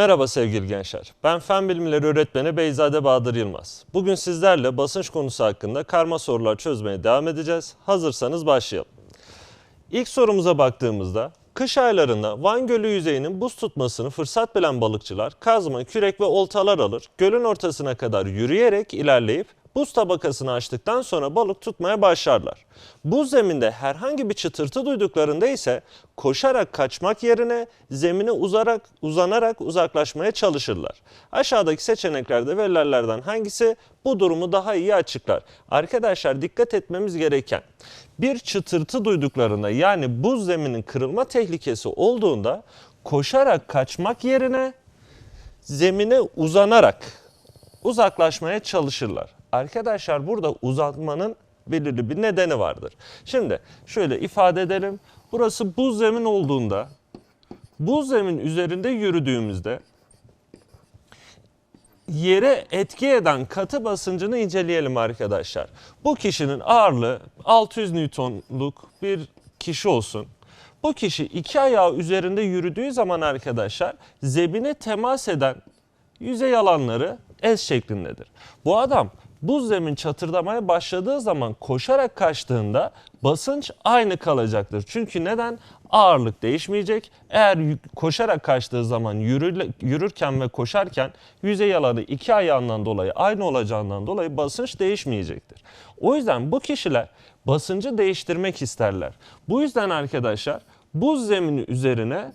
Merhaba sevgili gençler. Ben Fen Bilimleri Öğretmeni Beyzade Bahadır Yılmaz. Bugün sizlerle basınç konusu hakkında karma sorular çözmeye devam edeceğiz. Hazırsanız başlayalım. İlk sorumuza baktığımızda kış aylarında Van Gölü yüzeyinin buz tutmasını fırsat bilen balıkçılar kazma, kürek ve oltalar alır. Gölün ortasına kadar yürüyerek ilerleyip buz tabakasını açtıktan sonra balık tutmaya başlarlar. Buz zeminde herhangi bir çıtırtı duyduklarında ise koşarak kaçmak yerine zemine uzarak, uzanarak uzaklaşmaya çalışırlar. Aşağıdaki seçeneklerde verilenlerden hangisi bu durumu daha iyi açıklar? Arkadaşlar dikkat etmemiz gereken bir çıtırtı duyduklarında yani buz zeminin kırılma tehlikesi olduğunda koşarak kaçmak yerine zemine uzanarak uzaklaşmaya çalışırlar. Arkadaşlar burada uzatmanın belirli bir nedeni vardır. Şimdi şöyle ifade edelim. Burası buz zemin olduğunda buz zemin üzerinde yürüdüğümüzde yere etki eden katı basıncını inceleyelim arkadaşlar. Bu kişinin ağırlığı 600 Newton'luk bir kişi olsun. Bu kişi iki ayağı üzerinde yürüdüğü zaman arkadaşlar zemine temas eden yüzey alanları S şeklindedir. Bu adam buz zemin çatırdamaya başladığı zaman koşarak kaçtığında basınç aynı kalacaktır. Çünkü neden? Ağırlık değişmeyecek. Eğer koşarak kaçtığı zaman yürür, yürürken ve koşarken yüzey alanı iki ayağından dolayı aynı olacağından dolayı basınç değişmeyecektir. O yüzden bu kişiler basıncı değiştirmek isterler. Bu yüzden arkadaşlar buz zemini üzerine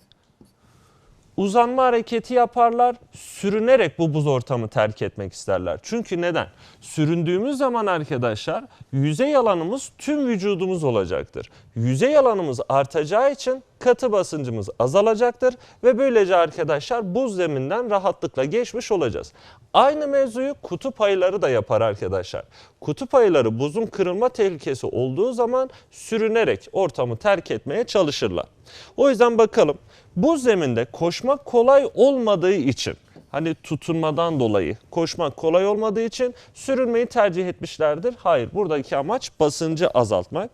uzanma hareketi yaparlar, sürünerek bu buz ortamı terk etmek isterler. Çünkü neden? Süründüğümüz zaman arkadaşlar yüzey alanımız tüm vücudumuz olacaktır. Yüzey alanımız artacağı için katı basıncımız azalacaktır ve böylece arkadaşlar buz zeminden rahatlıkla geçmiş olacağız. Aynı mevzuyu kutup ayıları da yapar arkadaşlar. Kutup ayıları buzun kırılma tehlikesi olduğu zaman sürünerek ortamı terk etmeye çalışırlar. O yüzden bakalım bu zeminde koşmak kolay olmadığı için hani tutunmadan dolayı koşmak kolay olmadığı için sürünmeyi tercih etmişlerdir. Hayır buradaki amaç basıncı azaltmak.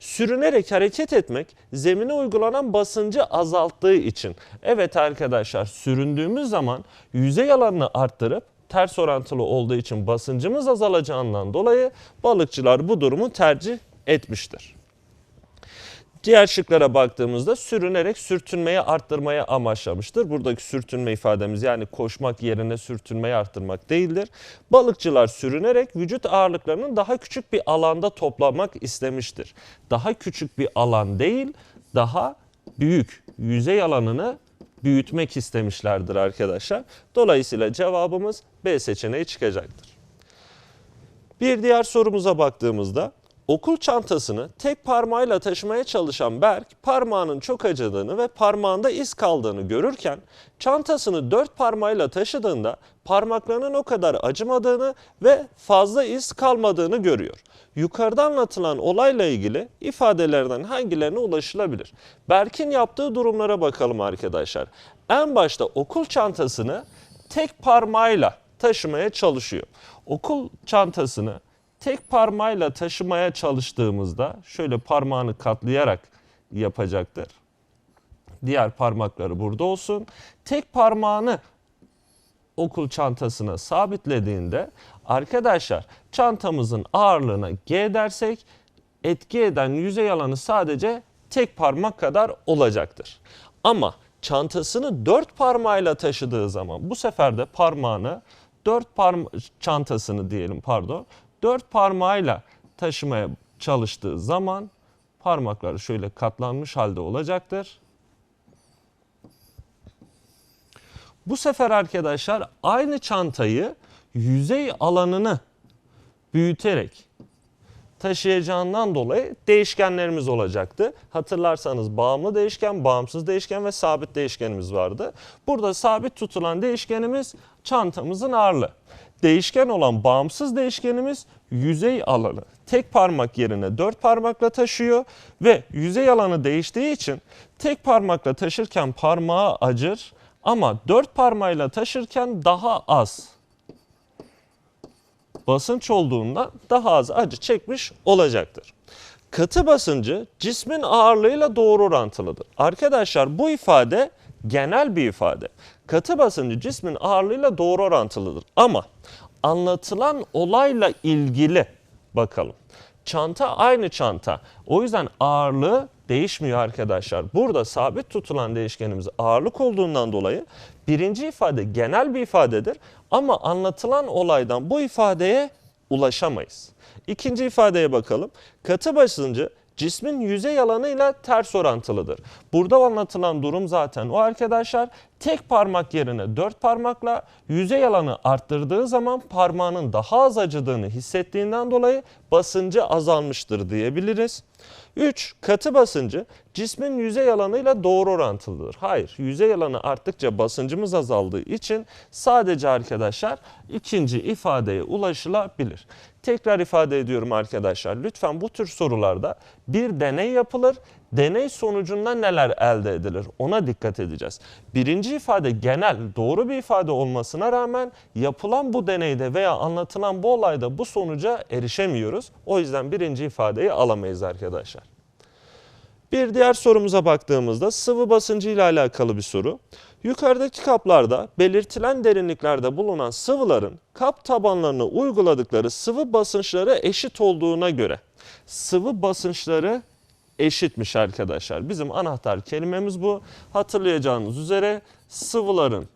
Sürünerek hareket etmek zemine uygulanan basıncı azalttığı için. Evet arkadaşlar süründüğümüz zaman yüzey alanını arttırıp ters orantılı olduğu için basıncımız azalacağından dolayı balıkçılar bu durumu tercih etmiştir. Diğer şıklara baktığımızda sürünerek sürtünmeyi arttırmaya amaçlamıştır. Buradaki sürtünme ifademiz yani koşmak yerine sürtünmeyi arttırmak değildir. Balıkçılar sürünerek vücut ağırlıklarının daha küçük bir alanda toplamak istemiştir. Daha küçük bir alan değil, daha büyük yüzey alanını büyütmek istemişlerdir arkadaşlar. Dolayısıyla cevabımız B seçeneği çıkacaktır. Bir diğer sorumuza baktığımızda okul çantasını tek parmağıyla taşımaya çalışan Berk parmağının çok acıdığını ve parmağında iz kaldığını görürken çantasını dört parmağıyla taşıdığında parmaklarının o kadar acımadığını ve fazla iz kalmadığını görüyor. Yukarıda anlatılan olayla ilgili ifadelerden hangilerine ulaşılabilir? Berk'in yaptığı durumlara bakalım arkadaşlar. En başta okul çantasını tek parmağıyla taşımaya çalışıyor. Okul çantasını tek parmağıyla taşımaya çalıştığımızda şöyle parmağını katlayarak yapacaktır. Diğer parmakları burada olsun. Tek parmağını okul çantasına sabitlediğinde arkadaşlar çantamızın ağırlığına G dersek etki eden yüzey alanı sadece tek parmak kadar olacaktır. Ama çantasını dört parmağıyla taşıdığı zaman bu sefer de parmağını dört parma çantasını diyelim pardon dört parmağıyla taşımaya çalıştığı zaman parmakları şöyle katlanmış halde olacaktır. Bu sefer arkadaşlar aynı çantayı yüzey alanını büyüterek taşıyacağından dolayı değişkenlerimiz olacaktı. Hatırlarsanız bağımlı değişken, bağımsız değişken ve sabit değişkenimiz vardı. Burada sabit tutulan değişkenimiz çantamızın ağırlığı. Değişken olan bağımsız değişkenimiz yüzey alanı. Tek parmak yerine dört parmakla taşıyor ve yüzey alanı değiştiği için tek parmakla taşırken parmağı acır ama dört parmağıyla taşırken daha az basınç olduğundan daha az acı çekmiş olacaktır. Katı basıncı cismin ağırlığıyla doğru orantılıdır. Arkadaşlar bu ifade genel bir ifade. Katı basıncı cismin ağırlığıyla doğru orantılıdır. Ama anlatılan olayla ilgili bakalım. Çanta aynı çanta. O yüzden ağırlığı değişmiyor arkadaşlar. Burada sabit tutulan değişkenimiz ağırlık olduğundan dolayı birinci ifade genel bir ifadedir. Ama anlatılan olaydan bu ifadeye ulaşamayız. İkinci ifadeye bakalım. Katı basıncı cismin yüzey alanıyla ters orantılıdır. Burada anlatılan durum zaten o arkadaşlar tek parmak yerine dört parmakla yüzey alanı arttırdığı zaman parmağının daha az acıdığını hissettiğinden dolayı basıncı azalmıştır diyebiliriz. 3. Katı basıncı cismin yüzey alanıyla doğru orantılıdır. Hayır, yüzey alanı arttıkça basıncımız azaldığı için sadece arkadaşlar ikinci ifadeye ulaşılabilir. Tekrar ifade ediyorum arkadaşlar. Lütfen bu tür sorularda bir deney yapılır. Deney sonucunda neler elde edilir ona dikkat edeceğiz. Birinci ifade genel doğru bir ifade olmasına rağmen yapılan bu deneyde veya anlatılan bu olayda bu sonuca erişemiyoruz. O yüzden birinci ifadeyi alamayız arkadaşlar. Bir diğer sorumuza baktığımızda sıvı basıncı ile alakalı bir soru. Yukarıdaki kaplarda belirtilen derinliklerde bulunan sıvıların kap tabanlarına uyguladıkları sıvı basınçları eşit olduğuna göre sıvı basınçları eşitmiş arkadaşlar. Bizim anahtar kelimemiz bu. Hatırlayacağınız üzere sıvıların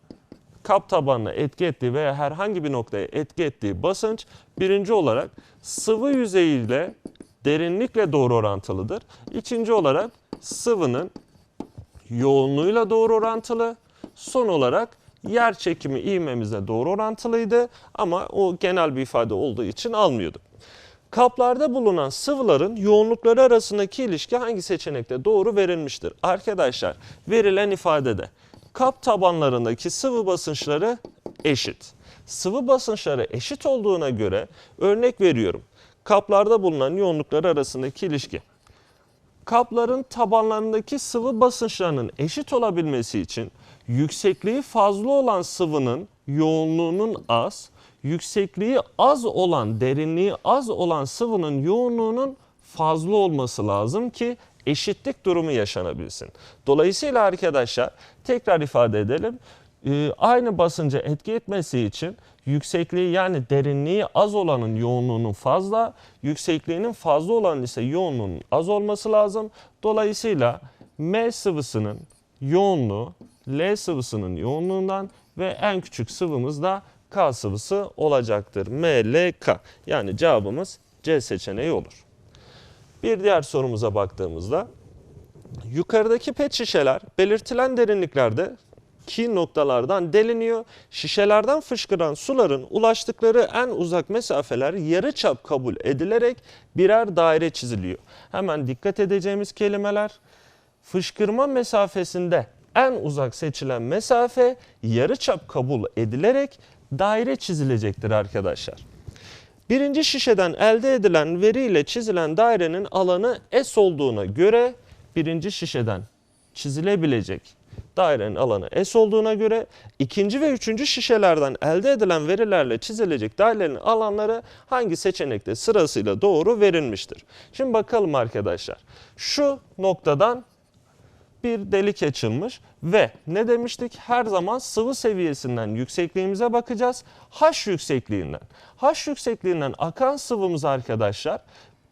kap tabanına etki ettiği veya herhangi bir noktaya etki ettiği basınç birinci olarak sıvı yüzeyiyle derinlikle doğru orantılıdır. İkinci olarak sıvının yoğunluğuyla doğru orantılı. Son olarak yer çekimi ivmemizle doğru orantılıydı ama o genel bir ifade olduğu için almıyorduk. Kaplarda bulunan sıvıların yoğunlukları arasındaki ilişki hangi seçenekte doğru verilmiştir? Arkadaşlar verilen ifadede kap tabanlarındaki sıvı basınçları eşit. Sıvı basınçları eşit olduğuna göre örnek veriyorum. Kaplarda bulunan yoğunlukları arasındaki ilişki. Kapların tabanlarındaki sıvı basınçlarının eşit olabilmesi için yüksekliği fazla olan sıvının yoğunluğunun az, yüksekliği az olan, derinliği az olan sıvının yoğunluğunun fazla olması lazım ki eşitlik durumu yaşanabilsin. Dolayısıyla arkadaşlar tekrar ifade edelim. Ee, aynı basınca etki etmesi için yüksekliği yani derinliği az olanın yoğunluğunun fazla, yüksekliğinin fazla olan ise yoğunluğunun az olması lazım. Dolayısıyla M sıvısının yoğunluğu L sıvısının yoğunluğundan ve en küçük sıvımız da K sıvısı olacaktır. M, L, K. Yani cevabımız C seçeneği olur. Bir diğer sorumuza baktığımızda yukarıdaki pet şişeler belirtilen derinliklerde ki noktalardan deliniyor. Şişelerden fışkıran suların ulaştıkları en uzak mesafeler yarı çap kabul edilerek birer daire çiziliyor. Hemen dikkat edeceğimiz kelimeler fışkırma mesafesinde en uzak seçilen mesafe yarı çap kabul edilerek daire çizilecektir arkadaşlar. Birinci şişeden elde edilen veriyle çizilen dairenin alanı S olduğuna göre birinci şişeden çizilebilecek dairenin alanı S olduğuna göre ikinci ve üçüncü şişelerden elde edilen verilerle çizilecek dairelerin alanları hangi seçenekte sırasıyla doğru verilmiştir? Şimdi bakalım arkadaşlar. Şu noktadan bir delik açılmış ve ne demiştik? Her zaman sıvı seviyesinden yüksekliğimize bakacağız. H yüksekliğinden. H yüksekliğinden akan sıvımız arkadaşlar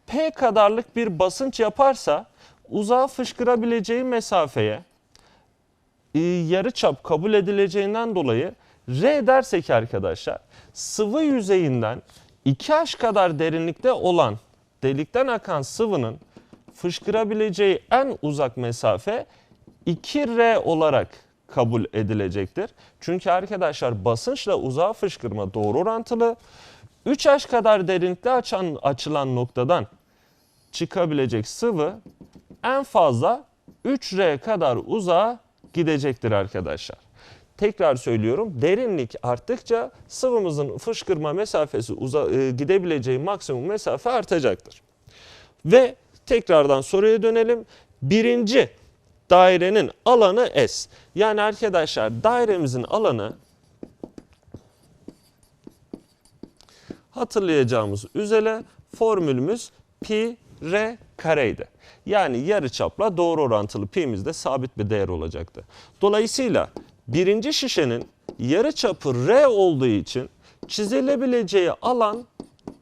P kadarlık bir basınç yaparsa uzağa fışkırabileceği mesafeye e, yarı çap kabul edileceğinden dolayı R dersek arkadaşlar sıvı yüzeyinden 2H kadar derinlikte olan delikten akan sıvının fışkırabileceği en uzak mesafe 2R olarak kabul edilecektir. Çünkü arkadaşlar basınçla uzağa fışkırma doğru orantılı. 3H kadar derinlikte açan, açılan noktadan çıkabilecek sıvı en fazla 3R kadar uzağa gidecektir arkadaşlar. Tekrar söylüyorum derinlik arttıkça sıvımızın fışkırma mesafesi uza, e, gidebileceği maksimum mesafe artacaktır. Ve tekrardan soruya dönelim. Birinci dairenin alanı S. Yani arkadaşlar dairemizin alanı hatırlayacağımız üzere formülümüz pi R kareydi. Yani yarıçapla doğru orantılı pi'miz de sabit bir değer olacaktı. Dolayısıyla birinci şişenin yarıçapı R olduğu için çizilebileceği alan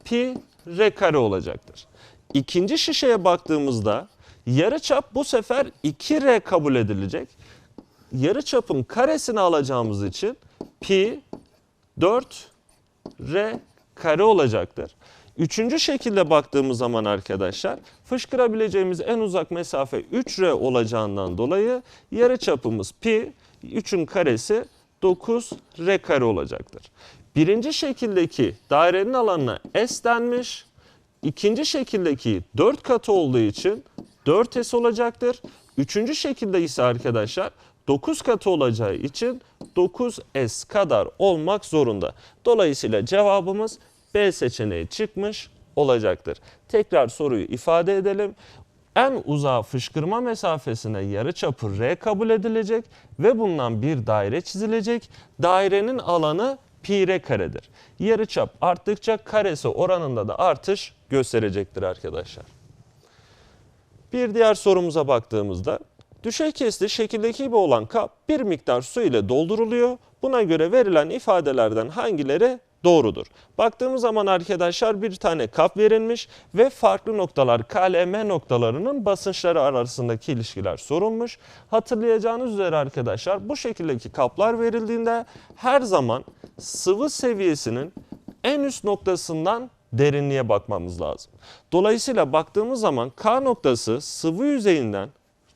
pi R kare olacaktır. İkinci şişeye baktığımızda yarıçap bu sefer 2R kabul edilecek. Yarıçapın karesini alacağımız için pi 4 R kare olacaktır. Üçüncü şekilde baktığımız zaman arkadaşlar fışkırabileceğimiz en uzak mesafe 3R olacağından dolayı yarıçapımız pi 3'ün karesi 9 R kare olacaktır. Birinci şekildeki dairenin alanına S denmiş. İkinci şekildeki 4 katı olduğu için 4S olacaktır. Üçüncü şekilde ise arkadaşlar 9 katı olacağı için 9S kadar olmak zorunda. Dolayısıyla cevabımız B seçeneği çıkmış olacaktır. Tekrar soruyu ifade edelim. En uzağa fışkırma mesafesine yarıçapı R kabul edilecek ve bundan bir daire çizilecek. Dairenin alanı pi r karedir. Yarıçap arttıkça karesi oranında da artış gösterecektir arkadaşlar. Bir diğer sorumuza baktığımızda düşey kesti şekildeki gibi olan kap bir miktar su ile dolduruluyor. Buna göre verilen ifadelerden hangileri doğrudur? Baktığımız zaman arkadaşlar bir tane kap verilmiş ve farklı noktalar KLM noktalarının basınçları arasındaki ilişkiler sorulmuş. Hatırlayacağınız üzere arkadaşlar bu şekildeki kaplar verildiğinde her zaman sıvı seviyesinin en üst noktasından derinliğe bakmamız lazım. Dolayısıyla baktığımız zaman K noktası sıvı yüzeyinden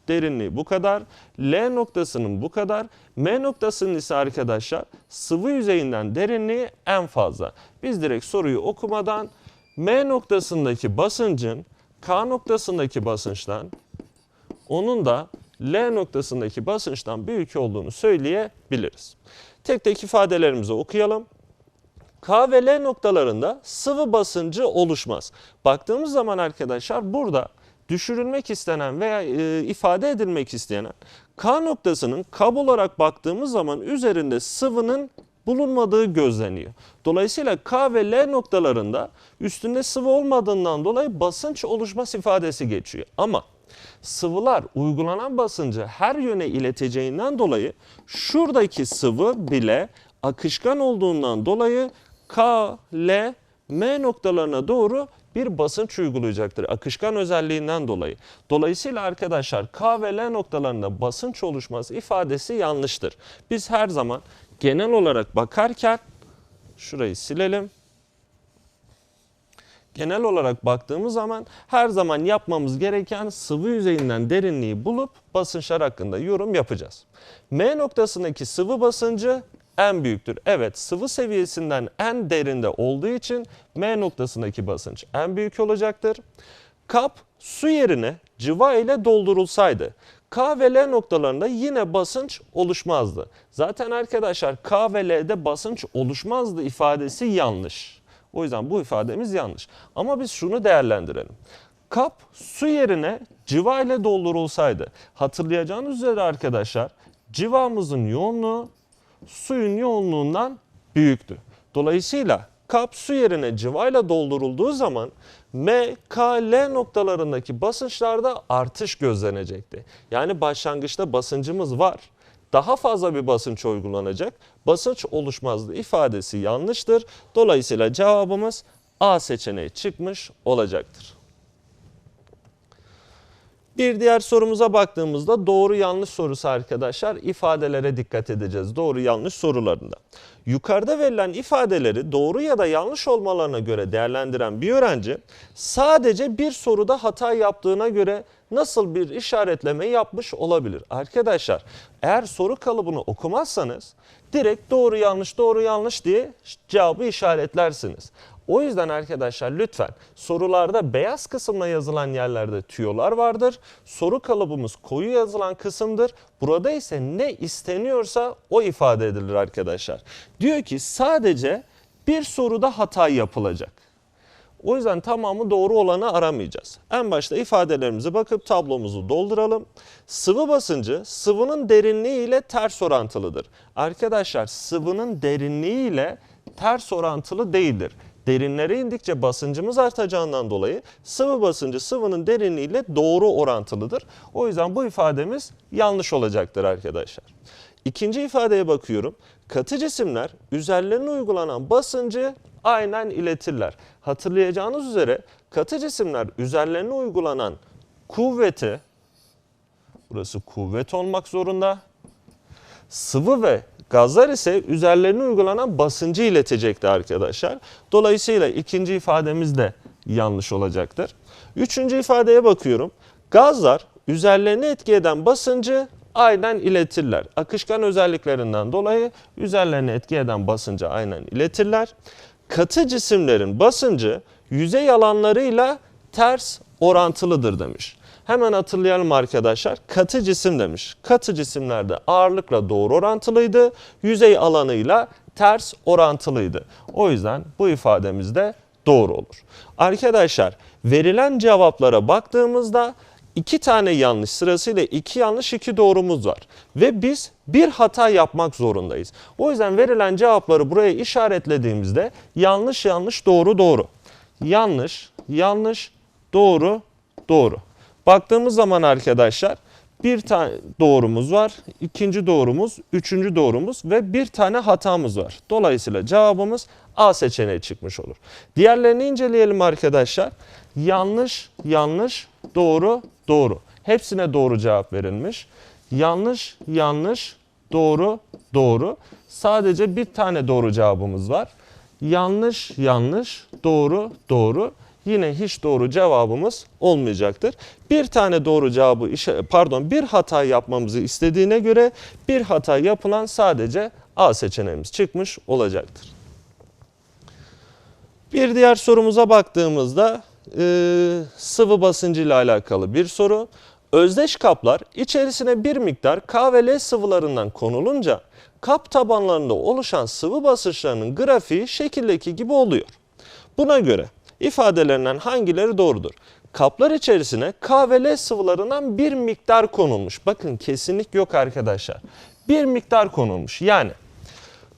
derinliği bu kadar, L noktasının bu kadar, M noktasının ise arkadaşlar sıvı yüzeyinden derinliği en fazla. Biz direkt soruyu okumadan M noktasındaki basıncın K noktasındaki basınçtan onun da L noktasındaki basınçtan büyük olduğunu söyleyebiliriz. Tek tek ifadelerimizi okuyalım. K ve L noktalarında sıvı basıncı oluşmaz. Baktığımız zaman arkadaşlar burada düşürülmek istenen veya e, ifade edilmek istenen K noktasının kab olarak baktığımız zaman üzerinde sıvının bulunmadığı gözleniyor. Dolayısıyla K ve L noktalarında üstünde sıvı olmadığından dolayı basınç oluşmaz ifadesi geçiyor. Ama sıvılar uygulanan basıncı her yöne ileteceğinden dolayı şuradaki sıvı bile akışkan olduğundan dolayı K, L, M noktalarına doğru bir basınç uygulayacaktır akışkan özelliğinden dolayı. Dolayısıyla arkadaşlar K ve L noktalarında basınç oluşması ifadesi yanlıştır. Biz her zaman genel olarak bakarken şurayı silelim. Genel olarak baktığımız zaman her zaman yapmamız gereken sıvı yüzeyinden derinliği bulup basınçlar hakkında yorum yapacağız. M noktasındaki sıvı basıncı en büyüktür. Evet sıvı seviyesinden en derinde olduğu için M noktasındaki basınç en büyük olacaktır. Kap su yerine cıva ile doldurulsaydı K ve L noktalarında yine basınç oluşmazdı. Zaten arkadaşlar K ve L'de basınç oluşmazdı ifadesi yanlış. O yüzden bu ifademiz yanlış. Ama biz şunu değerlendirelim. Kap su yerine cıva ile doldurulsaydı hatırlayacağınız üzere arkadaşlar cıvamızın yoğunluğu suyun yoğunluğundan büyüktü. Dolayısıyla kap su yerine cıvayla doldurulduğu zaman M, K, L noktalarındaki basınçlarda artış gözlenecekti. Yani başlangıçta basıncımız var. Daha fazla bir basınç uygulanacak. Basınç oluşmazdı ifadesi yanlıştır. Dolayısıyla cevabımız A seçeneği çıkmış olacaktır. Bir diğer sorumuza baktığımızda doğru yanlış sorusu arkadaşlar ifadelere dikkat edeceğiz. Doğru yanlış sorularında. Yukarıda verilen ifadeleri doğru ya da yanlış olmalarına göre değerlendiren bir öğrenci sadece bir soruda hata yaptığına göre nasıl bir işaretleme yapmış olabilir? Arkadaşlar eğer soru kalıbını okumazsanız direkt doğru yanlış doğru yanlış diye cevabı işaretlersiniz. O yüzden arkadaşlar lütfen sorularda beyaz kısımla yazılan yerlerde tüyolar vardır. Soru kalıbımız koyu yazılan kısımdır. Burada ise ne isteniyorsa o ifade edilir arkadaşlar. Diyor ki sadece bir soruda hata yapılacak. O yüzden tamamı doğru olanı aramayacağız. En başta ifadelerimize bakıp tablomuzu dolduralım. Sıvı basıncı sıvının derinliği ile ters orantılıdır. Arkadaşlar sıvının derinliği ile ters orantılı değildir Derinlere indikçe basıncımız artacağından dolayı sıvı basıncı sıvının derinliğiyle doğru orantılıdır. O yüzden bu ifademiz yanlış olacaktır arkadaşlar. İkinci ifadeye bakıyorum. Katı cisimler üzerlerine uygulanan basıncı aynen iletirler. Hatırlayacağınız üzere katı cisimler üzerlerine uygulanan kuvveti, burası kuvvet olmak zorunda, sıvı ve gazlar ise üzerlerine uygulanan basıncı iletecekti arkadaşlar. Dolayısıyla ikinci ifademiz de yanlış olacaktır. Üçüncü ifadeye bakıyorum. Gazlar üzerlerine etki eden basıncı aynen iletirler. Akışkan özelliklerinden dolayı üzerlerine etki eden basıncı aynen iletirler. Katı cisimlerin basıncı yüzey alanlarıyla ters orantılıdır demiş. Hemen hatırlayalım arkadaşlar. Katı cisim demiş. Katı cisimlerde ağırlıkla doğru orantılıydı. Yüzey alanıyla ters orantılıydı. O yüzden bu ifademiz de doğru olur. Arkadaşlar verilen cevaplara baktığımızda iki tane yanlış sırasıyla iki yanlış iki doğrumuz var. Ve biz bir hata yapmak zorundayız. O yüzden verilen cevapları buraya işaretlediğimizde yanlış yanlış doğru doğru. Yanlış yanlış doğru doğru. Baktığımız zaman arkadaşlar bir tane doğrumuz var, ikinci doğrumuz, üçüncü doğrumuz ve bir tane hatamız var. Dolayısıyla cevabımız A seçeneği çıkmış olur. Diğerlerini inceleyelim arkadaşlar. Yanlış, yanlış, doğru, doğru. Hepsine doğru cevap verilmiş. Yanlış, yanlış, doğru, doğru. Sadece bir tane doğru cevabımız var. Yanlış, yanlış, doğru, doğru yine hiç doğru cevabımız olmayacaktır. Bir tane doğru cevabı pardon bir hata yapmamızı istediğine göre bir hata yapılan sadece A seçeneğimiz çıkmış olacaktır. Bir diğer sorumuza baktığımızda e, sıvı basıncı ile alakalı bir soru. Özdeş kaplar içerisine bir miktar K ve L sıvılarından konulunca kap tabanlarında oluşan sıvı basınçlarının grafiği şekildeki gibi oluyor. Buna göre ifadelerinden hangileri doğrudur? Kaplar içerisine K ve L sıvılarından bir miktar konulmuş. Bakın kesinlik yok arkadaşlar. Bir miktar konulmuş. Yani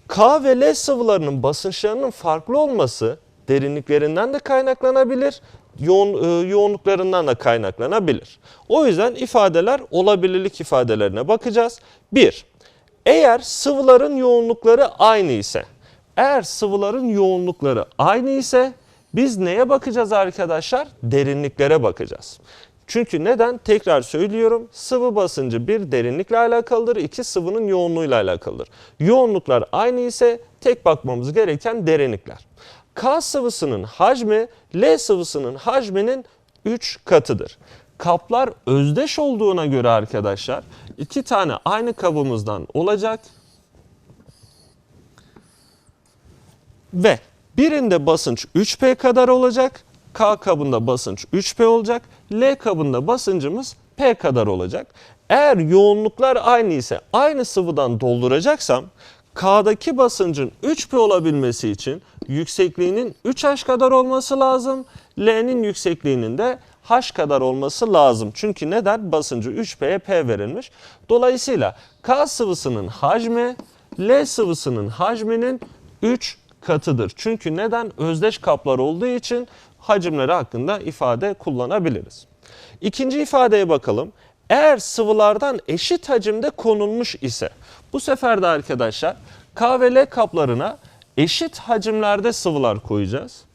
K ve L sıvılarının basınçlarının farklı olması derinliklerinden de kaynaklanabilir, yoğun, e, yoğunluklarından da kaynaklanabilir. O yüzden ifadeler olabilirlik ifadelerine bakacağız. 1. Eğer sıvıların yoğunlukları aynı ise, eğer sıvıların yoğunlukları aynı ise biz neye bakacağız arkadaşlar? Derinliklere bakacağız. Çünkü neden? Tekrar söylüyorum. Sıvı basıncı bir derinlikle alakalıdır, iki sıvının yoğunluğuyla alakalıdır. Yoğunluklar aynı ise tek bakmamız gereken derinlikler. K sıvısının hacmi L sıvısının hacminin 3 katıdır. Kaplar özdeş olduğuna göre arkadaşlar iki tane aynı kabımızdan olacak. Ve birinde basınç 3P kadar olacak. K kabında basınç 3P olacak. L kabında basıncımız P kadar olacak. Eğer yoğunluklar aynı ise aynı sıvıdan dolduracaksam K'daki basıncın 3P olabilmesi için yüksekliğinin 3H kadar olması lazım. L'nin yüksekliğinin de H kadar olması lazım. Çünkü neden? Basıncı 3P'ye P verilmiş. Dolayısıyla K sıvısının hacmi L sıvısının hacminin 3 katıdır. Çünkü neden? Özdeş kaplar olduğu için hacimleri hakkında ifade kullanabiliriz. İkinci ifadeye bakalım. Eğer sıvılardan eşit hacimde konulmuş ise bu sefer de arkadaşlar K ve L kaplarına eşit hacimlerde sıvılar koyacağız.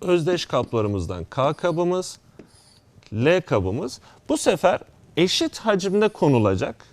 Özdeş kaplarımızdan K kabımız, L kabımız bu sefer eşit hacimde konulacak.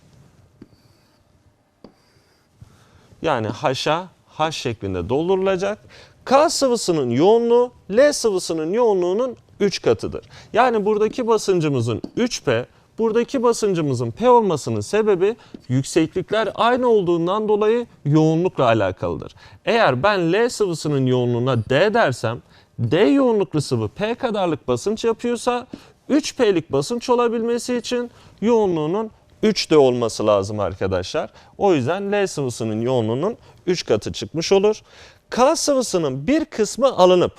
Yani H'a H şeklinde doldurulacak. K sıvısının yoğunluğu L sıvısının yoğunluğunun 3 katıdır. Yani buradaki basıncımızın 3P, buradaki basıncımızın P olmasının sebebi yükseklikler aynı olduğundan dolayı yoğunlukla alakalıdır. Eğer ben L sıvısının yoğunluğuna D dersem, D yoğunluklu sıvı P kadarlık basınç yapıyorsa 3P'lik basınç olabilmesi için yoğunluğunun 3 de olması lazım arkadaşlar. O yüzden L sıvısının yoğunluğunun 3 katı çıkmış olur. K sıvısının bir kısmı alınıp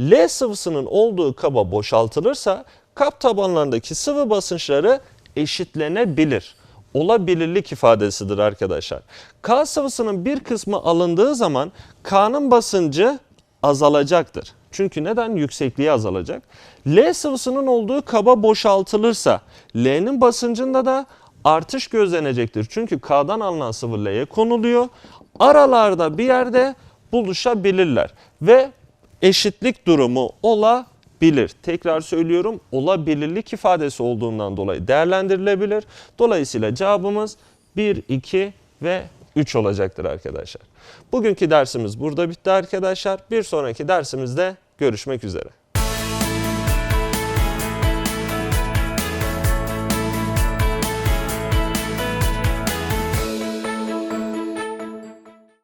L sıvısının olduğu kaba boşaltılırsa kap tabanlarındaki sıvı basınçları eşitlenebilir. olabilirlik ifadesidir arkadaşlar. K sıvısının bir kısmı alındığı zaman K'nın basıncı azalacaktır. Çünkü neden? Yüksekliği azalacak. L sıvısının olduğu kaba boşaltılırsa L'nin basıncında da artış gözlenecektir. Çünkü K'dan alınan sıvı L'ye konuluyor. Aralarda bir yerde buluşabilirler ve eşitlik durumu olabilir. Tekrar söylüyorum olabilirlik ifadesi olduğundan dolayı değerlendirilebilir. Dolayısıyla cevabımız 1, 2 ve 3 olacaktır arkadaşlar. Bugünkü dersimiz burada bitti arkadaşlar. Bir sonraki dersimizde görüşmek üzere.